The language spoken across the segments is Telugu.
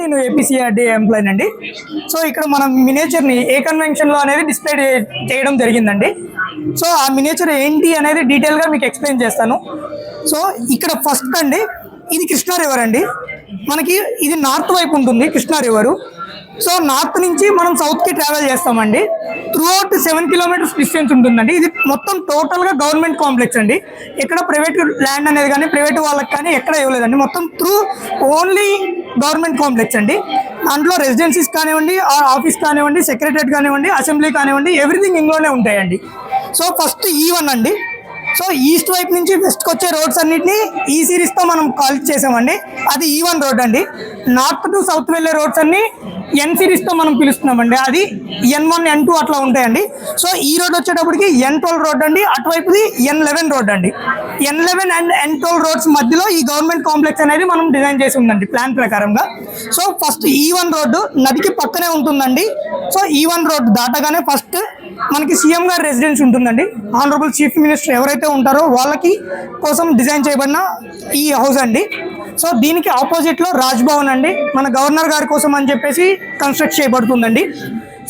నేను ఏపీసీఆర్డీ ఎంప్లాయిన్ అండి. సో ఇక్కడ మనం మినేచర్ని ఏ కన్వెన్షన్లో అనేది డిస్ప్లే చేయడం జరిగిందండి. సో ఆ మినేచర్ ఏంటి అనేది డీటెయిల్గా మీకు ఎక్స్ప్లెయిన్ చేస్తాను. సో ఇక్కడ ఫస్ట్ అండి ఇది కృష్ణా రివర్ అండి. మనకి ఇది నార్త్ వైపు ఉంటుంది కృష్ణా రివరు సో నార్త్ నుంచి మనం సౌత్కి ట్రావెల్ చేస్తామండి. Throughout seven kilometres distance ఉంటుందండి. ఇది మొత్తం టోటల్గా గవర్నమెంట్ కాంప్లెక్స్ అండి. ఎక్కడ ప్రైవేట్ ల్యాండ్ అనేది కానీ ప్రైవేట్ వాళ్ళకి కానీ ఎక్కడ ఇవ్వలేదండి. మొత్తం త్రూ ఓన్లీ గవర్నమెంట్ కాంప్లెక్స్ అండి. దాంట్లో రెసిడెన్సీస్ కానివ్వండి ఆ ఆఫీస్ కానివ్వండి సెక్రటరేట్ కానివ్వండి అసెంబ్లీ కానివ్వండి ఎవ్రీథింగ్ ఇందులోనే ఉంటాయండి. సో ఫస్ట్ ఈ వన్ అండి. సో ఈస్ట్ వైపు నుంచి వెస్ట్కి వచ్చే రోడ్స్ అన్నిటిని ఈ సిరీస్తో మనం కాల్ చేసామండి. అది ఈ వన్ రోడ్ అండి. నార్త్ టు సౌత్ వెళ్ళే రోడ్స్ అన్ని ఎన్ సిరీస్తో మనం పిలుస్తున్నామండి. అది ఎన్ వన్ ఎన్ టూ అట్లా ఉంటాయండి. సో ఈ రోడ్ వచ్చేటప్పటికి ఎన్ ట్వెల్వ్ రోడ్ అండి. అటువైపుది ఎన్ లెవెన్ రోడ్ అండి. N eleven and N twelve roads మధ్యలో ఈ గవర్నమెంట్ కాంప్లెక్స్ అనేది మనం డిజైన్ చేసి ఉందండి ప్లాన్ ప్రకారంగా. So first e E one road నదికి పక్కనే ఉంటుందండి. So e E one road దాటగానే ఫస్ట్ మనకి సీఎం గారి రెసిడెన్స్ ఉంటుందండి. ఆనరబుల్ చీఫ్ మినిస్టర్ ఎవరైతే ఉంటారో వాళ్ళకి కోసం డిజైన్ చేయబడిన ఈ హౌస్ అండి. సో దీనికి ఆపోజిట్లో రాజ్భవన్ అండి. మన గవర్నర్ గారి కోసం అని చెప్పేసి కన్స్ట్రక్ట్ చేయబడుతుందండి.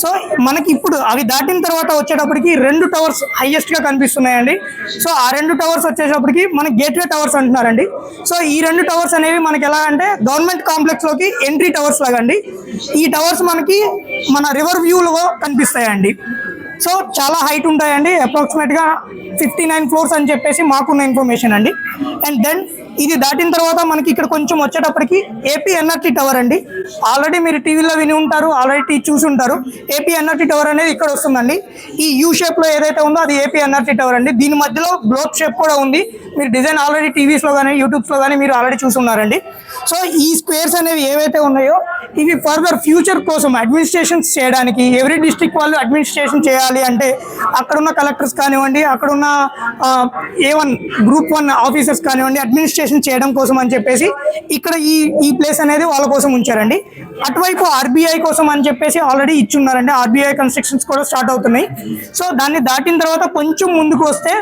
సో మనకి ఇప్పుడు అవి దాటిన తర్వాత వచ్చేటప్పటికి రెండు టవర్స్ హైయెస్ట్గా కనిపిస్తున్నాయండి. సో ఆ రెండు టవర్స్ వచ్చేటప్పటికి మన గేట్వే టవర్స్ అంటున్నారండి. సో ఈ రెండు టవర్స్ అనేవి మనకి ఎలా అంటే గవర్నమెంట్ కాంప్లెక్స్లోకి ఎంట్రీ టవర్స్ లాగా అండి. ఈ టవర్స్ మనకి మన రివర్ వ్యూలో కనిపిస్తాయండి. సో చాలా హైట్ ఉంటాయండి అప్రాక్సిమేట్గా ఫిఫ్టీ నైన్ ఫ్లోర్స్ అని చెప్పేసి మాకున్న ఇన్ఫర్మేషన్ అండి. అండ్ దెన్ ఇది దాటిన తర్వాత మనకి ఇక్కడ కొంచెం వచ్చేటప్పటికి ఏపీ ఎన్ఆర్టీ టవర్ అండి. ఆల్రెడీ మీరు టీవీలో విని ఉంటారు ఆల్రెడీ చూసి ఉంటారు. ఏపీ ఎన్ఆర్టీ టవర్ అనేది ఇక్కడ వస్తుందండి. ఈ యూ షేప్లో ఏదైతే ఉందో అది ఏపీ ఎన్ఆర్టీ టవర్ అండి. దీని మధ్యలో బ్లోత్ షేప్ కూడా ఉంది. మీరు డిజైన్ ఆల్రెడీ టీవీస్లో కానీ యూట్యూబ్స్లో కానీ మీరు ఆల్రెడీ చూసున్నారండి సో ఈ స్క్వేర్స్ అనేవి ఏవైతే ఉన్నాయో ఇవి ఫర్దర్ ఫ్యూచర్ కోసం అడ్మినిస్ట్రేషన్స్ చేయడానికి ఎవ్రీ డిస్ట్రిక్ట్ వాళ్ళు అడ్మినిస్ట్రేషన్ చేయాలి అంటే అక్కడున్న కలెక్టర్స్ కానివ్వండి అక్కడున్న A one group one officers కానివ్వండి అడ్మినిస్ట్రేషన్ చేయడం కోసం అని చెప్పేసి ఇక్కడ ఈ ఈ ప్లేస్ అనేది వాళ్ళ కోసం ఉంచారండి. అటువైపు ఆర్బీఐ కోసం అని చెప్పేసి ఆల్రెడీ ఇచ్చున్నారండి. ఆర్బీఐ కన్స్ట్రక్షన్స్ కూడా స్టార్ట్ అవుతున్నాయి. సో దాన్ని దాటిన తర్వాత కొంచెం ముందుకు వస్తే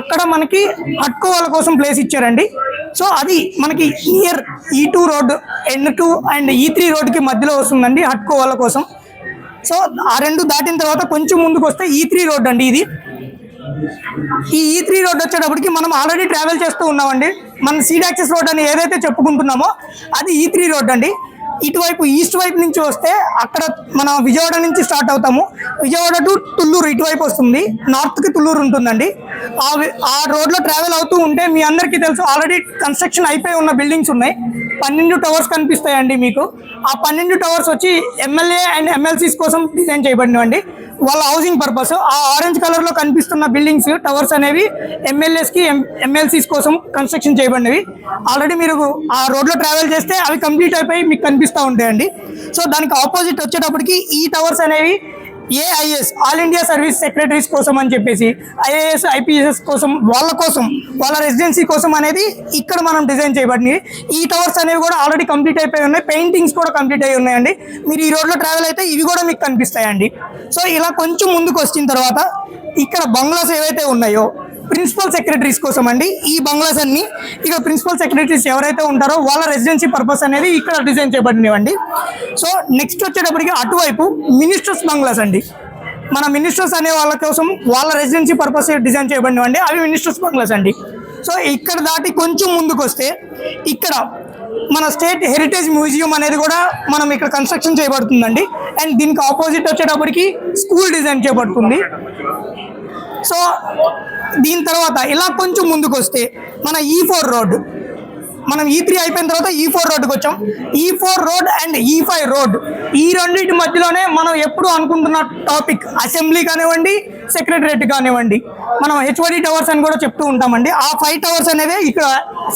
అక్కడ మనకి హట్కో వాళ్ళ కోసం ప్లేస్ ఇచ్చారండి. సో అది మనకి near E two road N two and E three రోడ్కి మధ్యలో వస్తుందండి హట్కో వాళ్ళ కోసం. సో ఆ రెండు దాటిన తర్వాత కొంచెం ముందుకు వస్తే e ఈ త్రీ రోడ్ అండి ఇది. ఈ e ఈ త్రీ రోడ్ వచ్చేటప్పటికి మనం ఆల్రెడీ ట్రావెల్ చేస్తూ ఉన్నామండి. మన సీడ్ యాక్సెస్ రోడ్ అని ఏదైతే చెప్పుకుంటున్నామో అది e ఈ త్రీ రోడ్ అండి. ఇటువైపు ఈస్ట్ వైపు నుంచి వస్తే అక్కడ మనం విజయవాడ నుంచి స్టార్ట్ అవుతాము. విజయవాడ టు తుళ్ళూరు ఇటువైపు వస్తుంది. నార్త్కి తుళ్ళూరు ఉంటుందండి. ఆ ఆ రోడ్లో ట్రావెల్ అవుతూ ఉంటే మీ అందరికీ తెలుసు ఆల్రెడీ కన్స్ట్రక్షన్ అయిపోయి ఉన్న బిల్డింగ్స్ ఉన్నాయి. పన్నెండు టవర్స్ కనిపిస్తాయండి మీకు. ఆ పన్నెండు టవర్స్ వచ్చి ఎమ్మెల్యే అండ్ ఎమ్మెల్సీస్ కోసం డిజైన్ చేయబడినవండి. వాళ్ళ హౌసింగ్ పర్పస్ ఆ ఆరెంజ్ కలర్లో కనిపిస్తున్న బిల్డింగ్స్ టవర్స్ అనేవి ఎమ్మెల్యేస్కి ఎమ్మెల్సీస్ కోసం కన్స్ట్రక్షన్ చేయబడినవి. ఆల్రెడీ మీరు ఆ రోడ్లో ట్రావెల్ చేస్తే అవి కంప్లీట్ అయిపోయి మీకు కనిపిస్తూ ఉంటాయండి. సో దానికి ఆపోజిట్ వచ్చేటప్పటికి ఈ టవర్స్ అనేవి AIS all India service secretaries కోసం అని చెప్పేసి ఐఏఎస్ ఐపీఎస్ కోసం వాళ్ళ కోసం వాళ్ళ రెసిడెన్సీ కోసం అనేది ఇక్కడ మనం డిజైన్ చేయబడింది. ఈ టవర్స్ అనేవి కూడా ఆల్రెడీ కంప్లీట్ అయిపోయి ఉన్నాయి. పెయింటింగ్స్ కూడా కంప్లీట్ అయి ఉన్నాయండి. మీరు ఈ రోడ్లో ట్రావెల్ అయితే ఇవి కూడా మీకు కనిపిస్తాయండి. సో ఇలా కొంచెం ముందుకు వచ్చిన తర్వాత ఇక్కడ బంగ్లాస్ ఏవైతే ఉన్నాయో ప్రిన్సిపల్ సెక్రటరీస్ కోసం అండి. ఈ బంగ్లాస్ అన్ని ఇక ప్రిన్సిపల్ సెక్రటరీస్ ఎవరైతే ఉంటారో వాళ్ళ రెసిడెన్సీ పర్పస్ అనేది ఇక్కడ డిజైన్ చేయబడినవండి. సో నెక్స్ట్ వచ్చేటప్పటికి అటువైపు మినిస్టర్స్ బంగ్లాస్ అండి. మన మినిస్టర్స్ అనే వాళ్ళ కోసం వాళ్ళ రెసిడెన్సీ పర్పస్ డిజైన్ చేయబడినవండి. అవి మినిస్టర్స్ బంగ్లాస్ అండి. సో ఇక్కడ దాటి కొంచెం ముందుకు వస్తే ఇక్కడ మన స్టేట్ హెరిటేజ్ మ్యూజియం అనేది కూడా మనం ఇక్కడ కన్స్ట్రక్షన్ చేయబడుతుందండి. అండ్ దీనికి ఆపోజిట్ వచ్చేటప్పటికి స్కూల్ డిజైన్ చేయబడుతుంది. సో దీని తర్వాత ఇలా కొంచెం ముందుకు వస్తే మన e ఈ ఫోర్ రోడ్. మనం e ఈ త్రీ అయిపోయిన తర్వాత e ఈ ఫోర్ రోడ్కి వచ్చాం. E four road and E five road. ఈ రెండింటి మధ్యలోనే మనం ఎప్పుడు అనుకుంటున్న టాపిక్ అసెంబ్లీ కానివ్వండి సెక్రటరేట్ కానివ్వండి. మనం హెచ్ఓడి టవర్స్ అని కూడా చెప్తూ ఉంటామండి. ఆ ఫైవ్ టవర్స్ అనేవి ఇక్కడ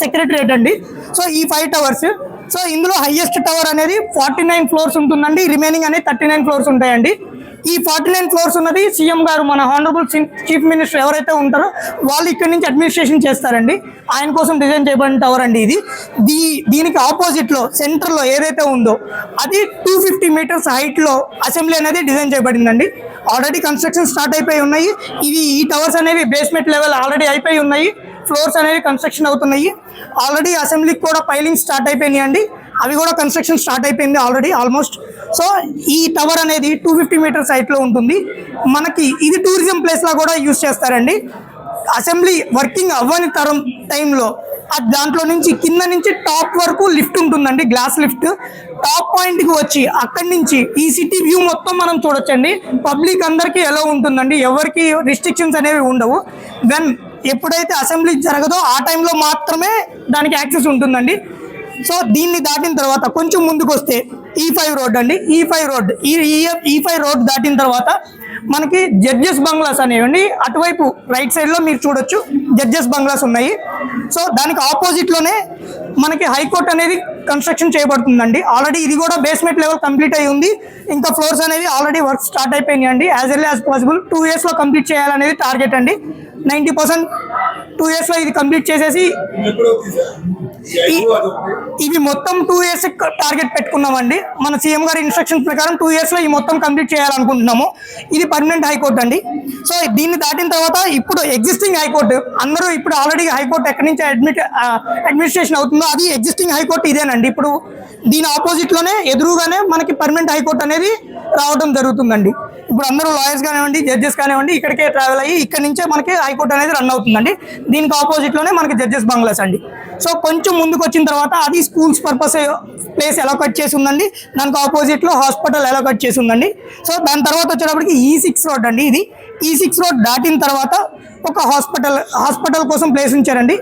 సెక్రటరేట్ అండి. సో ఈ ఫైవ్ టవర్స్. సో ఇందులో హయ్యెస్ట్ టవర్ అనేది ఫార్టీ నైన్ ఫ్లోర్స్ ఉంటుందండి. రిమైనింగ్ అనేది థర్టీ నైన్ ఫ్లోర్స్ ఉంటాయండి. ఈ ఫార్టీ నైన్ ఫ్లోర్స్ ఉన్నది. సీఎం గారు మన హానరబుల్ చీఫ్ మినిస్టర్ ఎవరైతే ఉంటారో వాళ్ళు ఇక్కడ నుంచి అడ్మినిస్ట్రేషన్ చేస్తారండి. ఆయన కోసం డిజైన్ చేయబడిన టవర్ అండి ఇది. దీ దీనికి ఆపోజిట్లో సెంటర్లో ఏదైతే ఉందో అది టూ ఫిఫ్టీ మీటర్స్ హైట్లో అసెంబ్లీ అనేది డిజైన్ చేయబడిందండి. ఆల్రెడీ కన్స్ట్రక్షన్ స్టార్ట్ అయిపోయి ఉన్నాయి. ఇవి ఈ టవర్స్ అనేవి బేస్మెంట్ లెవెల్ ఆల్రెడీ అయిపోయి ఉన్నాయి. ఫ్లోర్స్ అనేవి కన్స్ట్రక్షన్ అవుతున్నాయి. ఆల్రెడీ అసెంబ్లీకి కూడా పైలింగ్ స్టార్ట్ అయిపోయినాయి అండి అవి కూడా కన్స్ట్రక్షన్ స్టార్ట్ అయిపోయింది ఆల్రెడీ ఆల్మోస్ట్ సో ఈ టవర్ అనేది టూ ఫిఫ్టీ మీటర్స్ హైట్లో ఉంటుంది. మనకి ఇది టూరిజం ప్లేస్లా కూడా యూస్ చేస్తారండి. అసెంబ్లీ వర్కింగ్ అవ్వని తరం టైంలో అది దాంట్లో నుంచి కింద నుంచి టాప్ వరకు లిఫ్ట్ ఉంటుందండి గ్లాస్ లిఫ్ట్ టాప్ పాయింట్కి వచ్చి అక్కడి నుంచి ఈ సిటీ వ్యూ మొత్తం మనం చూడొచ్చండి. పబ్లిక్ అందరికీ ఎలా ఉంటుందండి ఎవరికి రిస్ట్రిక్షన్స్ అనేవి ఉండవు. దెన్ ఎప్పుడైతే అసెంబ్లీ జరగదో ఆ టైంలో మాత్రమే దానికి యాక్సెస్ ఉంటుందండి. సో దీన్ని దాటిన తర్వాత కొంచెం ముందుకు వస్తే ఈ ఫైవ్ రోడ్ అండి. ఈ ఫైవ్ రోడ్ ఈ ఈ ఫైవ్ రోడ్ దాటిన తర్వాత మనకి జడ్జెస్ బంగ్లాస్ అనేవండి. అటువైపు రైట్ సైడ్లో మీరు చూడొచ్చు. జడ్జెస్ బంగ్లాస్ ఉన్నాయి. సో దానికి ఆపోజిట్లోనే మనకి హైకోర్టు అనేది కన్స్ట్రక్షన్ చేయబడుతుందండి. ఆల్రెడీ ఇది కూడా బేస్మెంట్ లెవెల్ కంప్లీట్ అయి ఉంది. ఇంకా ఫ్లోర్స్ అనేవి ఆల్రెడీ వర్క్ స్టార్ట్ అయిపోయినాయి అండి. As early as possible two ఇయర్స్లో కంప్లీట్ చేయాలనేది టార్గెట్ అండి. నైంటీ పర్సెంట్ టూ ఇయర్స్లో ఇది కంప్లీట్ చేసేసి ఇవి మొత్తం టూ ఇయర్స్ టార్గెట్ పెట్టుకున్నామండి. మన సీఎం గారి ఇన్స్ట్రక్షన్ ప్రకారం టూ ఇయర్స్లో ఈ మొత్తం కంప్లీట్ చేయాలనుకుంటున్నాము. ఇది పర్మనెంట్ హైకోర్టు అండి. సో దీన్ని దాటిన తర్వాత ఇప్పుడు ఎగ్జిస్టింగ్ హైకోర్టు అందరూ ఇప్పుడు ఆల్రెడీ హైకోర్టు ఎక్కడి నుంచి అడ్మిట్ అడ్మినిస్ట్రేషన్ అవుతుందో అది ఎగ్జిస్టింగ్ హైకోర్టు ఇదేనండి. ఇప్పుడు దీని ఆపోజిట్లోనే ఎదురుగానే మనకి పర్మనెంట్ హైకోర్టు అనేది రావడం జరుగుతుందండి. ఇప్పుడు అందరూ లాయర్స్ కానివ్వండి జడ్జెస్ కానివ్వండి ఇక్కడికే ట్రావెల్ అయ్యి ఇక్కడ నుంచే మనకి హైకోర్టు అనేది రన్ అవుతుందండి. దీనికి ఆపోజిట్లోనే మనకి జడ్జెస్ బంగ్లాస్ అండి. సో కొంచెం ముందుకు వచ్చిన తర్వాత అది స్కూల్స్ పర్పస్ ప్లేస్ ఎలా కట్ చేసి ఉందండి? దానికి ఆపోజిట్లో హాస్పిటల్ ఎలా కట్ చేసి ఉందండి? సో దాని తర్వాత వచ్చేటప్పటికి ఈ సిక్స్ రోడ్ అండి ఇది. ఈ సిక్స్ రోడ్ దాటిన తర్వాత ఒక హాస్పిటల్ హాస్పిటల్ కోసం ప్లేస్ ఉంచారండి.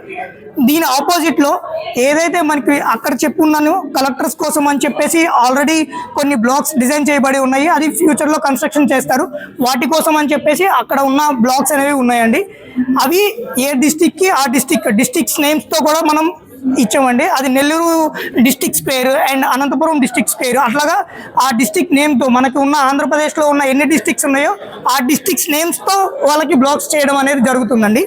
దీని ఆపోజిట్లో ఏదైతే మనకి అక్కడ చెప్పున్నాను కలెక్టర్స్ కోసం అని చెప్పేసి ఆల్రెడీ కొన్ని బ్లాక్స్ డిజైన్ చేయబడి ఉన్నాయి. అది ఫ్యూచర్లో కన్స్ట్రక్షన్ చేస్తారు. వాటి కోసం అని చెప్పేసి అక్కడ ఉన్న బ్లాక్స్ అనేవి ఉన్నాయండి. అవి ఏ డిస్టిక్కి ఆ డిస్టిక్ డిస్టిక్స్ నేమ్స్తో కూడా మనం ఇచ్చామండి. అది నెల్లూరు డిస్టిక్స్ పేరు అండ్ అనంతపురం డిస్టిక్స్ పేరు. అట్లాగా ఆ డిస్టిక్ నేమ్తో మనకు ఉన్న ఆంధ్రప్రదేశ్లో ఉన్న ఎన్ని డిస్టిక్స్ ఉన్నాయో ఆ డిస్టిక్స్ నేమ్స్తో వాళ్ళకి బ్లాక్స్ చేయడం అనేది జరుగుతుందండి.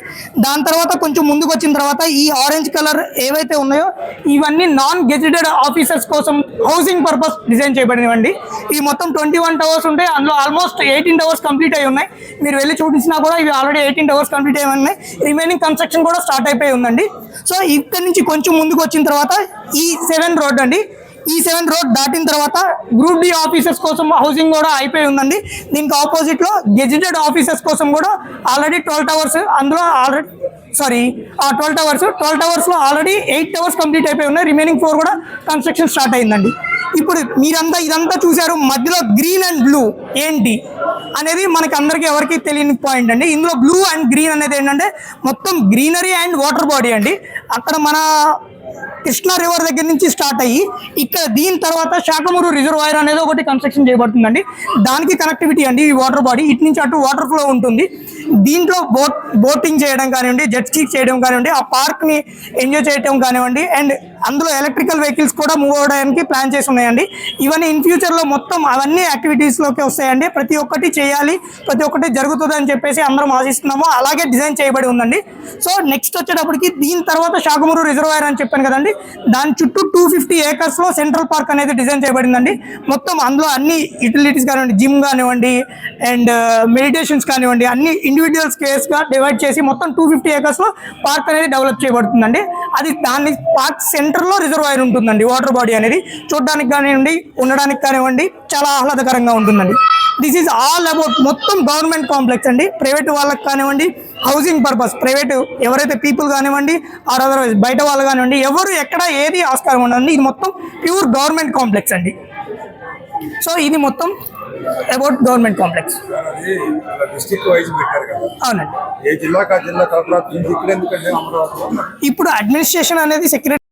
దాని తర్వాత కొంచెం ముందుకు వచ్చిన తర్వాత ఈ ఆరెంజ్ కలర్ ఏవైతే ఉన్నాయో ఇవన్నీ నాన్ గెజిటెడ్ ఆఫీసర్స్ కోసం హౌసింగ్ పర్పస్ డిజైన్ చేయబడినవండి. ఈ మొత్తం ట్వంటీ వన్ టవర్స్ ఉంటే అందులో ఆల్మోస్ట్ ఎయిటీన్ టవర్స్ కంప్లీట్ అయి ఉన్నాయి. మీరు వెళ్ళి చూపించినా కూడా ఇవి ఆల్రెడీ ఎయిటీన్ టవర్స్ కంప్లీట్ అయి ఉన్నాయి. రిమైనింగ్ కన్స్ట్రక్షన్ కూడా స్టార్ట్ అయిపోయి ఉందండి. సో ఇక్కడ నుంచి కొంచెం ముందుకు వచ్చిన తర్వాత ఈ సెవెన్ రోడ్ అండి. ఈ సెవెన్ రోడ్ దాటిన తర్వాత గ్రూప్ డి ఆఫీసర్స్ కోసం హౌసింగ్ కూడా అయిపోయి ఉందండి. దీనికి ఆపోజిట్లో గెజిటెడ్ ఆఫీసర్స్ కోసం కూడా ఆల్రెడీ ట్వెల్వ్ టవర్స్ అందులో ఆల్రెడీ సారీ ఆ ట్వెల్వ్ టవర్స్ ట్వెల్వ్ టవర్స్లో ఆల్రెడీ ఎయిట్ టవర్స్ కంప్లీట్ అయిపోయి ఉన్నాయి. రిమైనింగ్ ఫోర్ కూడా కన్స్ట్రక్షన్ స్టార్ట్ అయిందండి. ఇప్పుడు మీరంతా ఇదంతా చూశారు మధ్యలో గ్రీన్ అండ్ బ్లూ ఏంటి? అనేది మనకి అందరికీ ఎవరికి తెలియని పాయింట్ అండి. ఇందులో బ్లూ అండ్ గ్రీన్ అనేది ఏంటంటే మొత్తం గ్రీనరీ అండ్ వాటర్ బాడీ అండి. అక్కడ మన కృష్ణా రివర్ దగ్గర నుంచి స్టార్ట్ అయ్యి ఇక్కడ దీని తర్వాత శాఖమూరు రిజర్వాయర్ అనేది ఒకటి కన్స్ట్రక్షన్ చేయబడుతుందండి. దానికి కనెక్టివిటీ అండి ఈ వాటర్ బాడీ ఇటు నుంచి అటు వాటర్ ఫ్లో ఉంటుంది. దీంట్లో బోట్ బోటింగ్ చేయడం కానివ్వండి జెట్ స్కీ చేయడం కానివ్వండి ఆ పార్క్ని ఎంజాయ్ చేయడం కానివ్వండి అండ్ అందులో ఎలక్ట్రికల్ వెహికల్స్ కూడా మూవ్ అవడానికి ప్లాన్ చేసి ఉన్నాయండి. ఇవన్నీ ఇన్ ఫ్యూచర్లో మొత్తం అవన్నీ యాక్టివిటీస్లోకి వస్తాయండి. ప్రతి ఒక్కటి చేయాలి ప్రతి ఒక్కటి జరుగుతుంది అని చెప్పేసి అందరం ఆశిస్తున్నాము. అలాగే డిజైన్ చేయబడి ఉందండి. సో నెక్స్ట్ వచ్చేటప్పటికి దీని తర్వాత శాఖమూరు రిజర్వాయర్ అని చెప్పాను కదండి. దాని చుట్టూ టూ ఫిఫ్టీ ఏకర్స్లో సెంట్రల్ పార్క్ అనేది డిజైన్ చేయబడిందండి. మొత్తం అందులో అన్ని యూటిలిటీస్ కానివ్వండి జిమ్ కానివ్వండి అండ్ మెడిటేషన్స్ కానివ్వండి అన్ని ఇండివిజువల్ స్పేస్గా డివైడ్ చేసి మొత్తం టూ ఫిఫ్టీ ఏకర్స్లో పార్క్ అనేది డెవలప్ చేయబడుతుందండి. అది దాని పార్క్ సెంటర్లో రిజర్వాయర్ ఉంటుందండి వాటర్ బాడీ అనేది. చూడడానికి కానివ్వండి ఉండడానికి కానివ్వండి చాలా ఆహ్లాదకరంగా ఉంటుందండి. దిస్ ఈజ్ ఆల్ అబౌట్ మొత్తం గవర్నమెంట్ కాంప్లెక్స్ అండి. ప్రైవేట్ వాళ్ళకి కానివ్వండి హౌసింగ్ పర్పస్ ప్రైవేట్ ఎవరైతే పీపుల్ కానివ్వండి ఆర్ అదర్వైజ్ బయట వాళ్ళు కానివ్వండి ఎవరు ఎక్కడ ఏది ఆస్కారం ఉండదండి. ఇది మొత్తం ప్యూర్ గవర్నమెంట్ కాంప్లెక్స్ అండి. సో ఇది మొత్తం about government complex. District wise పెట్టారు కదా. అవునండి. ఏ జిల్లా ఇక్కడ ఎందుకంటే ఇప్పుడు అడ్మినిస్ట్రేషన్ అనేది సెక్రటరీ